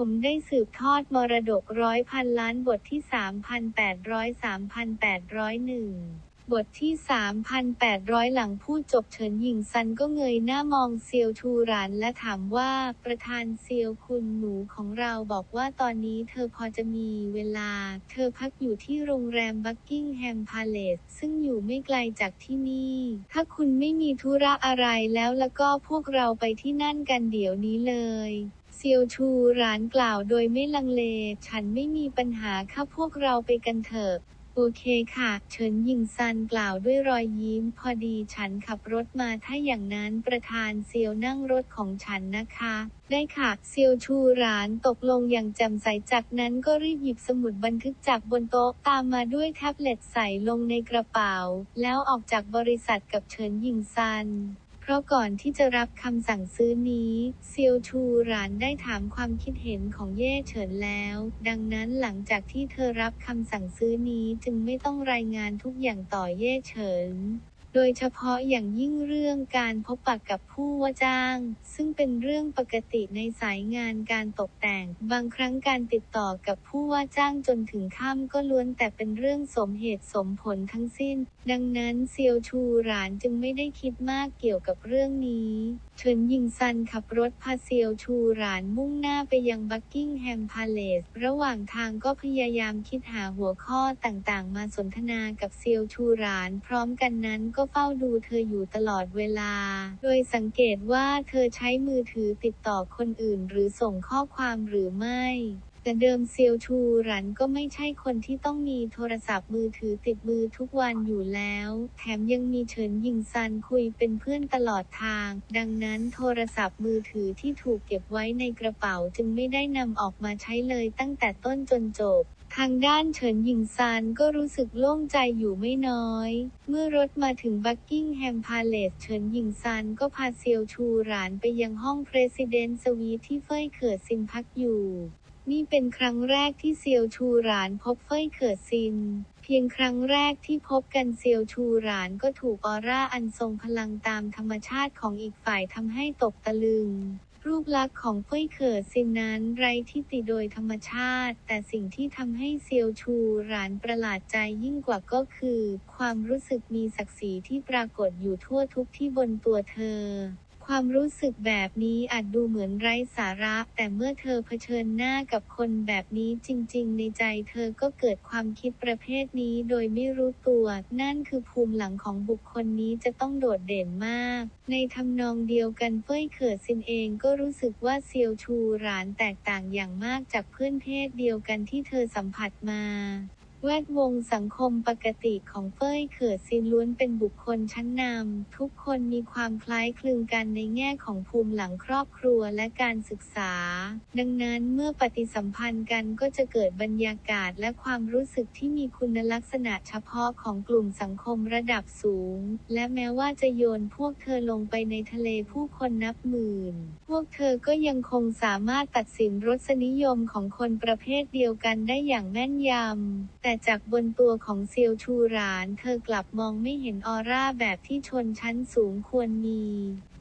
ผมได้สืบทอดมรดกร้อยพันล้านบทที่ 3,800 3,801 บทที่ 3,800 หลังพูดจบเฉินหญิงซันก็เงยหน้ามองเซียวชูรานและถามว่าประธานเซียวคุณหนูของเราบอกว่าตอนนี้เธอพอจะมีเวลา เธอพักอยู่ที่โรงแรมบักกิ้งแฮมพาเลสซึ่งอยู่ไม่ไกลจากที่นี่ ถ้าคุณไม่มีธุระอะไรแล้วแล้วก็พวกเราไปที่นั่นกันเดี๋ยวนี้เลย เซียวชูหรานกล่าวโดยไม่ลังเล ฉันไม่มีปัญหาค่ะพวกเราไปกันเถอะ โอเคค่ะ เฉินหยิงซันกล่าวด้วยรอยยิ้ม พอดีฉันขับรถมาถ้าอย่างนั้นประธานเซียวนั่งรถของฉันนะคะ ได้ค่ะ เซียวชูหรานตกลงอย่างแจ่มใสจากนั้นก็รีบหยิบสมุดบันทึกจากบนโต๊ะตามมาด้วยแท็บเล็ตใส่ลงในกระเป๋า แล้วออกจากบริษัทกับเฉินหยิงซัน เพราะก่อนที่จะรับคำสั่งซื้อนี้เซียวทูหลานได้ถามความคิดเห็นของเย่เฉินแล้ว ดังนั้นหลังจากที่เธอรับคำสั่งซื้อนี้จึงไม่ต้องรายงานทุกอย่างต่อเย่เฉิน โดยเฉพาะอย่างยิ่งเรื่องการพบปะกับผู้ว่าจ้าง ซึ่งเป็นเรื่องปกติในสายงานการตกแต่ง บางครั้งการติดต่อกับผู้ว่าจ้างจนถึงค่ำก็ล้วนแต่เป็นเรื่องสมเหตุสมผลทั้งสิ้น ดังนั้นเซียวชูหรานจึงไม่ได้คิดมากเกี่ยวกับเรื่องนี้เฉินยิงซันขับรถพาเซียวชูหรานมุ่งหน้าไปยังบักกิ้งแฮมพาเลส ระหว่างทางก็พยายามคิดหาหัวข้อต่างๆ มาสนทนากับเซียวชูหราน พร้อมกันนั้นก็เฝ้าดูเธออยู่ตลอดเวลา โดยสังเกตว่าเธอใช้มือถือติดต่อคนอื่นหรือส่งข้อความหรือไม่ แต่เดิมเซียวชูหรันก็ไม่ใช่คนที่ต้องมีโทรศัพท์มือถือติดมือทุกวันอยู่แล้ว แถมยังมีเฉินหยิงซันคุยเป็นเพื่อนตลอดทาง ดังนั้นโทรศัพท์มือถือที่ถูกเก็บไว้ในกระเป๋าจึงไม่ได้นำออกมาใช้เลยตั้งแต่ต้นจนจบ ทางด้านเฉินหยิงซานก็รู้สึกโล่งใจอยู่ไม่น้อย เมื่อรถมาถึงบักกิ้งแฮมพาเลสเฉินหยิงซานก็พาเซียวชูหรานไปยังห้องเพรสิดเนสวีทที่เฟ่ยเขิดซินพักอยู่ นี่เป็นครั้งแรกที่เซียวชูหรานพบเฟ่ยเขิดซิน เพียงครั้งแรกที่พบกันเซียวชูหรานก็ถูกออร่าอันทรงพลังตามธรรมชาติของอีกฝ่ายทำให้ตกตะลึง รูปลักษณ์ของเฟ้ยเขิดซินนั้นไร้ที่ติโดยธรรมชาติ แต่สิ่งที่ทำให้เซียวชูหลานประหลาดใจยิ่งกว่าก็คือ ความรู้สึกมีศักดิ์ศรีที่ปรากฏอยู่ทั่วทุกที่บนตัวเธอ ความรู้สึกแบบนี้อาจดูเหมือนไร้สาระ แต่เมื่อเธอเผชิญหน้ากับคนแบบนี้จริง ๆ ในใจเธอก็เกิดความคิดประเภทนี้โดยไม่รู้ตัว นั่นคือภูมิหลังของบุคคลนี้จะต้องโดดเด่นมาก ในทำนองเดียวกันเฟ้ยเขิดซินเองก็รู้สึกว่าเซียวชูหรานแตกต่างอย่างมากจากเพื่อนเพศเดียวกันที่เธอสัมผัสมา แวดวงสังคมปกติของเฟ้ยเขิดซินล้วนเป็นบุคคลชั้นนำ ทุกคนมีความคล้ายคลึงกันในแง่ของภูมิหลังครอบครัวและการศึกษา ดังนั้นเมื่อปฏิสัมพันธ์กันก็จะเกิดบรรยากาศและความรู้สึกที่มีคุณลักษณะเฉพาะของกลุ่มสังคมระดับสูง และแม้ว่าจะโยนพวกเธอลงไปในทะเลผู้คนนับหมื่น พวกเธอก็ยังคงสามารถตัดสินรสนิยมของคนประเภทเดียวกันได้อย่างแม่นยำแต่จากบนตัวของเซียวชูหราน เธอกลับมองไม่เห็นออร่าแบบที่ชนชั้นสูงควรมี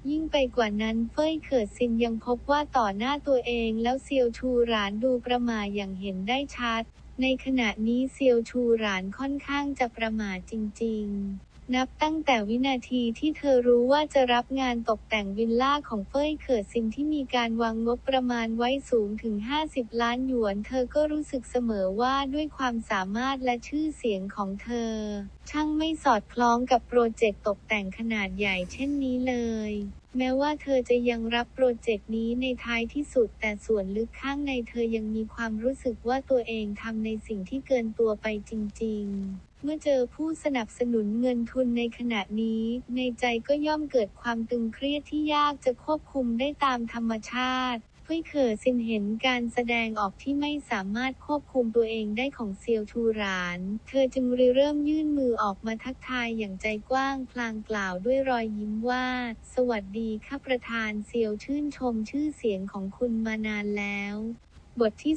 ยิ่งไปกว่านั้นเฟ้ยเขิดซินยังพบว่าต่อหน้าตัวเองแล้วเซียวชูหรานดูประหมาอย่างเห็นได้ชัด ในขณะนี้เซียวชูหรานค่อนข้างจะประหมาจริง ๆ นับตั้งแต่วินาทีที่เธอรู้ว่าจะรับงานตกแต่งวิลล่าของเฟยเขิดซินที่มีการวางงบประมาณไว้สูงถึง 50 ล้านหยวน เธอก็รู้สึกเสมอว่าด้วยความสามารถและชื่อเสียงของเธอ ช่างไม่สอดคล้องกับโปรเจกต์ตกแต่งขนาดใหญ่เช่นนี้เลยแม้ว่าเธอจะยังรับโปรเจกต์นี้ในท้ายที่สุด แต่ส่วนลึกข้างในเธอยังมีความรู้สึกว่าตัวเองทำในสิ่งที่เกินตัวไปจริง ๆ เมื่อเจอผู้สนับสนุนเงินทุนในขณะนี้ ในใจก็ย่อมเกิดความตึงเครียดที่ยากจะควบคุมได้ตามธรรมชาติเพื่อเขอซินเห็นการแสดงออกที่ไม่สามารถควบคุมตัวเองได้ของเซียวชูราน เธอจึงริเริ่มยื่นมือออกมาทักทายอย่างใจกว้างพลางกล่าวด้วยรอยยิ้มว่า สวัสดีข้าประธานเซียวชื่นชมชื่อเสียงของคุณมานานแล้ว บทที่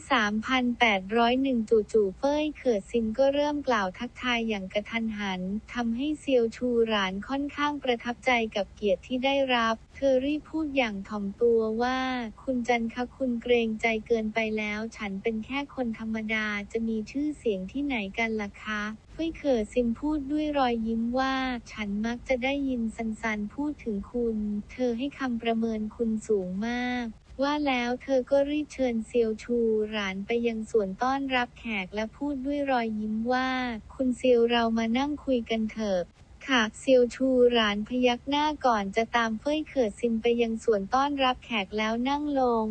3,801 จู่ๆเฟ้ยเขิดซินก็เริ่มกล่าวทักทายอย่างกระทันหัน ทำให้เซียวชูหรานค่อนข้างประทับใจกับเกียรติที่ได้รับ เธอรีบพูดอย่างถ่อมตัวว่า คุณจันคะคุณเกรงใจเกินไปแล้ว ฉันเป็นแค่คนธรรมดาจะมีชื่อเสียงที่ไหนกันล่ะคะเฟ้ยเขิดซินพูดด้วยรอยยิ้มว่า ฉันมักจะได้ยินซันซันพูดถึงคุณ เธอให้คำประเมินคุณสูงมาก ว่าแล้วเธอก็รีบเชิญเซียวชูหรานไปยังส่วนต้อนรับแขกและพูดด้วยรอยยิ้มว่า คุณเซียวเรามานั่งคุยกันเถอะค่ะเซียวชูหรานพยักหน้าก่อนจะตามเฟ้ยเขิดซินไปยังส่วนต้อนรับแขกแล้วนั่งลง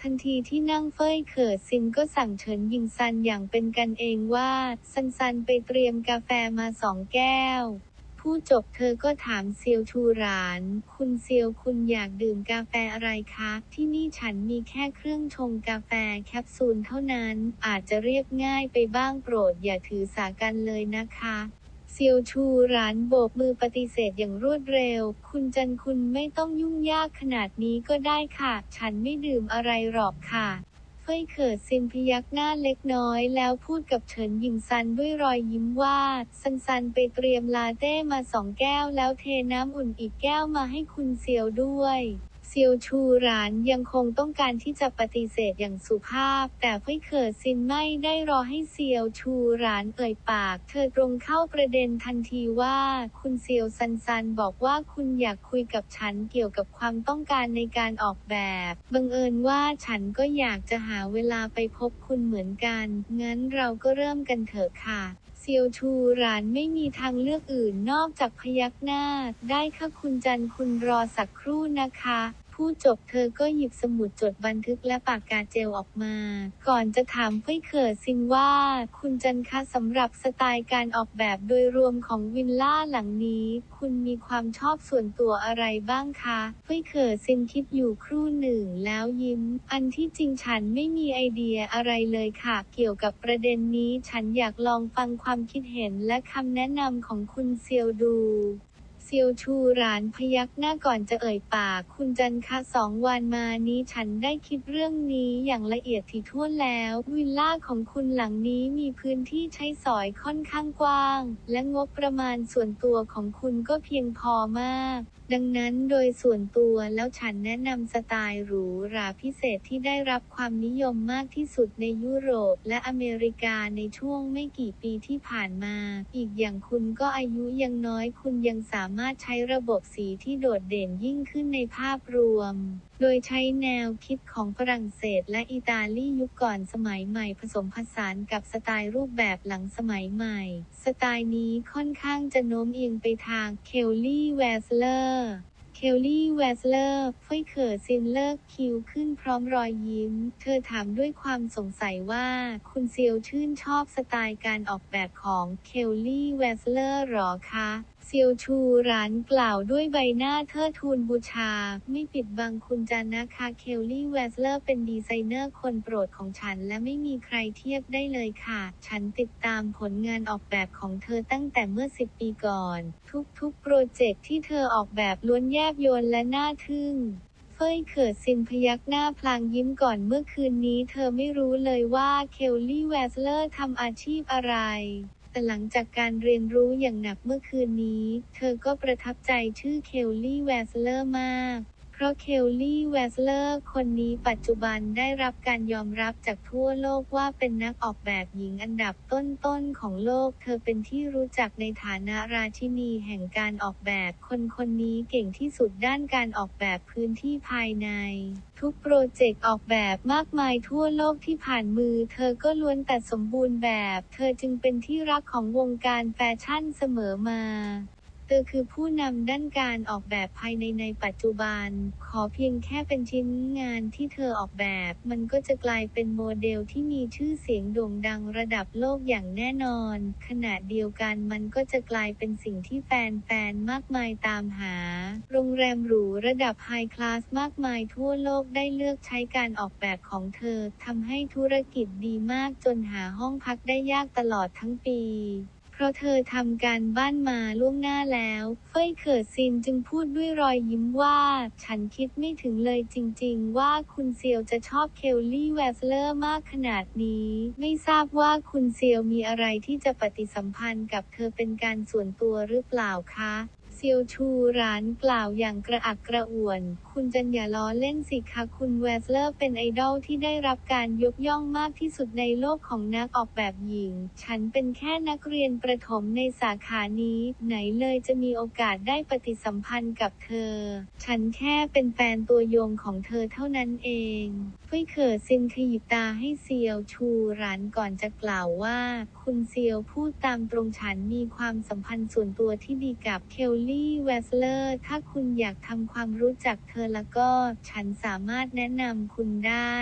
ทันทีที่นั่งเฟ้ยเขิดซินก็สั่งเฉินยิงซันอย่างเป็นกันเองว่า ซันซันไปเตรียมกาแฟมาสองแก้ว ผู้จบเธอก็ถามเซียวชูราน คุณเซียวคุณอยากดื่มกาแฟอะไรคะ ที่นี่ฉันมีแค่เครื่องชงกาแฟแคปซูลเท่านั้น อาจจะเรียบง่ายไปบ้างโปรดอย่าถือสากันเลยนะคะเซียวชูหรานโบกมือปฏิเสธอย่างรวดเร็ว คุณจันคุณไม่ต้องยุ่งยากขนาดนี้ก็ได้ค่ะ ฉันไม่ดื่มอะไรหรอกค่ะ เฟยเขิดซินพยักหน้าเล็กน้อยแล้วพูดกับเฉินหยิงซันด้วยรอยยิ้มว่า ซันซันไปเตรียมลาเต้มาสองแก้วแล้วเทน้ำอุ่นอีกแก้วมาให้คุณเซียวด้วย เซียวชูหรานยังคงต้องการที่จะปฏิเสธอย่างสุภาพ แต่เฟ้ยเขิดซินไม่ได้รอให้เซียวชูหรานเอ่ยปาก เธอตรงเข้าประเด็นทันทีว่า คุณเซียวซันซันบอกว่าคุณอยากคุยกับฉันเกี่ยวกับความต้องการในการออกแบบ บังเอิญว่าฉันก็อยากจะหาเวลาไปพบคุณเหมือนกัน งั้นเราก็เริ่มกันเถอะค่ะเซียวชูหรานไม่มีทางเลือกอื่นนอกจากพยักหน้า ได้ค่ะคุณจันคุณรอสักครู่นะคะ ผู้จบเธอก็หยิบสมุดจดบันทึกและปากกาเจลออกมา ก่อนจะถามเฟ้ยเขิดซินว่า คุณจันคะสำหรับสไตล์การออกแบบโดยรวมของวิลล่าหลังนี้ คุณมีความชอบส่วนตัวอะไรบ้างคะเฟ้ยเขิดซินคิดอยู่ครู่หนึ่งแล้วยิ้ม อันที่จริงฉันไม่มีไอเดียอะไรเลยค่ะ เกี่ยวกับประเด็นนี้ ฉันอยากลองฟังความคิดเห็นและคำแนะนำของคุณเซียวดู ซียวชูรานพยักหน้าก่อนจะเอ่ยปากคุณจันคะสองวันมานี้ฉันได้คิดเรื่องนี้อย่างละเอียดถี่ถ้วนแล้ว วิลล่าของคุณหลังนี้มีพื้นที่ใช้สอยค่อนข้างกว้าง และงบประมาณส่วนตัวของคุณก็เพียงพอมาก ดังนั้นโดยส่วนตัวแล้วฉันแนะนำสไตล์หรูหราพิเศษที่ได้รับความนิยมมากที่สุดในยุโรปและอเมริกาในช่วงไม่กี่ปีที่ผ่านมา อีกอย่างคุณก็อายุยังน้อยคุณยังสามารถใช้ระบบสีที่โดดเด่นยิ่งขึ้นในภาพรวม โดยใช้แนวคิดของฝรั่งเศสและอิตาลียุคก่อนสมัยใหม่ผสมผสานกับสไตล์รูปแบบหลังสมัยใหม่ สไตล์นี้ค่อนข้างจะโน้มเอียงไปทางเคลลี่แวสเลอร์เคลลี่แวสเลอร์เฟ้ยเขิดซินเลิกคิวขึ้นพร้อมรอยยิ้ม เธอถามด้วยความสงสัยว่า คุณเซียวชื่นชอบสไตล์การออกแบบของเคลลี่แวสเลอร์หรอคะ ซียวชูหรานกล่าวด้วยใบหน้าเทิดทูนบูชา ไม่ปิดบังคุณจันนะคะเคลลี่แวสเลอร์เป็นดีไซเนอร์คนโปรดของฉัน และไม่มีใครเทียบได้เลยค่ะ ฉันติดตามผลงานออกแบบของเธอตั้งแต่เมื่อ 10 ปีก่อน ทุกๆ โปรเจกต์ที่เธอออกแบบล้วนแยบยลและน่าทึ่งเฟยเขิดซินพยักหน้าพลางยิ้มก่อนเมื่อคืนนี้ เธอไม่รู้เลยว่าเคลลี่แวสเลอร์ทำอาชีพอะไร แต่หลังจากการเรียนรู้อย่างหนักเมื่อคืนนี้ เธอก็ประทับใจชื่อเคลลี่แวสเลอร์มาก ราะเคลลี่แวสเลอร์ คนนี้ปัจจุบันได้รับการยอมรับจากทั่วโลกว่าเป็นนักออกแบบหญิงอันดับต้นๆของโลก เธอเป็นที่รู้จักในฐานะราชินีแห่งการออกแบบ คนคนนี้เก่งที่สุดด้านการออกแบบพื้นที่ภายใน ทุกโปรเจกต์ออกแบบมากมายทั่วโลกที่ผ่านมือ เธอก็ล้วนแต่สมบูรณ์แบบ เธอจึงเป็นที่รักของวงการแฟชั่นเสมอมา เธอคือผู้นำด้านการออกแบบภายในในปัจจุบัน ขอเพียงแค่เป็นชิ้นงานที่เธอออกแบบ มันก็จะกลายเป็นโมเดลที่มีชื่อเสียงโด่งดังระดับโลกอย่างแน่นอน ขณะเดียวกันมันก็จะกลายเป็นสิ่งที่แฟนๆ มากมายตามหา โรงแรมหรูระดับไฮคลาสมากมายทั่วโลกได้เลือกใช้การออกแบบของเธอทำให้ธุรกิจดีมากจนหาห้องพักได้ยากตลอดทั้งปี ราะเธอทำการบ้านมาล่วงหน้าแล้ว เฟยเขิดซินจึงพูดด้วยรอยยิ้มว่า ฉันคิดไม่ถึงเลยจริงๆ ว่าคุณเซียวจะชอบเคลลี่แวสเลอร์มากขนาดนี้ ไม่ทราบว่าคุณเซียวมีอะไรที่จะปฏิสัมพันธ์กับเธอเป็นการส่วนตัวหรือเปล่าคะ เซียวชูร้านกล่าวอย่างกระอักกระอ่วน คุณจันอย่าล้อเล่นสิคะคุณแวสเลอร์เป็นไอดอลที่ได้รับการยกย่องมากที่สุดในโลกของนักออกแบบหญิง ฉันเป็นแค่นักเรียนประถมในสาขานี้ ไหนเลยจะมีโอกาสได้ปฏิสัมพันธ์กับเธอ ฉันแค่เป็นแฟนตัวยงของเธอเท่านั้นเองเฟ้ยเขอซินขยิบตาให้เซียวชูร้านก่อนจะกล่าวว่า คุณเซียวพูดตามตรงฉันมีความสัมพันธ์ส่วนตัวที่ดีกับเคลลี่ แวสเลอร์ ถ้าคุณอยากทำความรู้จักเธอแล้วก็ ฉันสามารถแนะนำคุณได้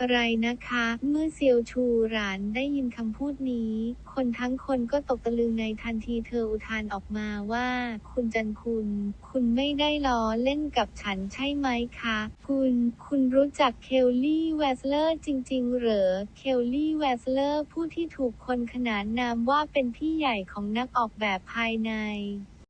อะไรนะคะ เมื่อเซียวชูหรานได้ยินคำพูดนี้ คนทั้งคนก็ตกตะลึงในทันทีเธออุทานออกมาว่า คุณจันคุณ คุณไม่ได้ล้อเล่นกับฉันใช่ไหมคะ คุณ คุณรู้จักเคลลี่แวสเลอร์จริง ๆ เหรอ เคลลี่แวสเลอร์ผู้ที่ถูกคนขนานนามว่าเป็นพี่ใหญ่ของนักออกแบบภายใน